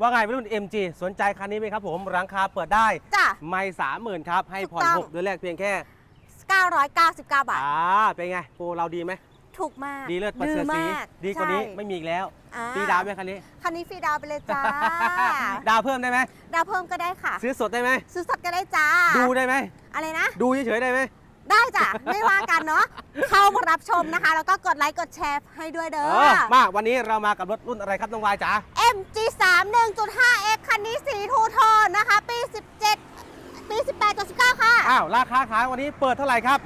ว่าไงวัยรุ่น MG สนใจคันนี้ไหมครับผมราคาเปิดได้จ้ะ ไม่สามหมื่นครับ ให้ผ่อนถูกต้อง หกเดือนแรกเพียงแค่999 บาท อ่าเป็นไงโปรเราดีไหม ถูกมากดีเลิศประเสริฐสีมากดีกว่านี้ใช่ไม่มีอีกแล้วอ่ฟรีดาวน์ไหมคันนี้ คันนี้ฟรีดาวน์ไปเลยจ้า ดาวน์เพิ่มได้ไหม ดาวน์เพิ่มก็ได้ค่ะ ซื้อสดได้ไหม ซื้อสดก็ได้จ้า ดูได้ไหมอะไรนะ ดูเฉยๆได้ไหม ได้จ้ะ ไม่ว่ากันเนาะเข้ามารับชมนะคะ แล้วก็กดไลค์กดแชร์ให้ด้วยเด้เอออมาวันนี้เรามากับรถรุ่นอะไรครับน้องวายจ๋า MG3 1.5X คันนี้สีทูโทนนะคะ ปี 17 ปี 18.19 ค่ะ อ้าว ราคาขายวันนี้เปิดเท่าไหร่ครับ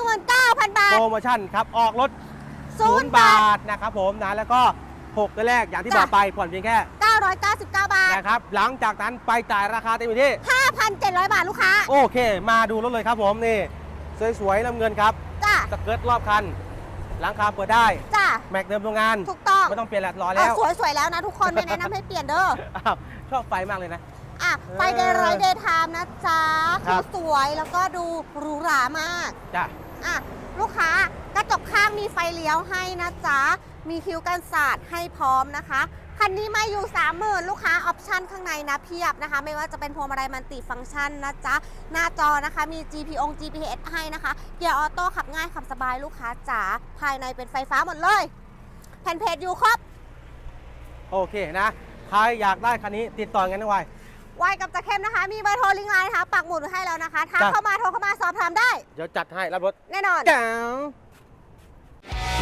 319,000บาท โปรโมชั่นครับ ออกรถศูนย์0บาบาททนะครับผมนะแล้วก็6เดือนแรกอย่างที่บจ้ะอกไปผ่อนเพียงแค่ 999 บาทนะครับหลังจากนั้นไปจ่ายราคาเต็มที่ 5,700 บาทลูกค้า โอเค มาดูรถเลยครับผมนี่ สวยๆน้ำเงินครับจ้ะสเกิร์ตรอบคันหลังคาเปิดได้ จ้ะแม็กเดิมโรงงาน ถูกต้องไม่ต้องเปลี่ยนแหลกล้อเอาแล้ว สวยๆแล้วนะทุกคนไม่แนะนำให้เปลี่ยนเด้ออ้าวชอบไฟมากเลยนะอะไฟเดย์ไรเดย์ไทม์นะจ๊ะครัคือบสวยแล้วก็ดูหรูหรามากจ้ะอะลูกค้ากระจกข้างมีไฟเลี้ยวให้นะจ๊ะมีคิ้วกันศาสตร์ให้พร้อมนะคะ คันนี้มาอยู่ 30,000 ลูกค้าออปชั่นข้างในนะเพียบนะคะ ไม่ว่าจะเป็นพวงมาลัยมันติฟังก์ชันนะจ๊ะ หน้าจอนะคะมี GPO GPS ให้นะคะ เกียร์ออโต้ขับง่ายขับสบายลูกค้าจ๋าภายในเป็นไฟฟ้าหมดเลย แผ่นเพจอยู่ครบ โอเคนะ ใครอยากได้คันนี้ติดต่อกันนะวายวายกับจะเข้มนะคะ มีเบอร์โทรลิงก์ไลน์นะคะ ปักหมุดไว้ให้แล้วนะคะทักจ้ะเข้ามาโทรเข้ามาสอบถามได้ เดี๋ยวจัดให้รับรถแน่นอนแก้ว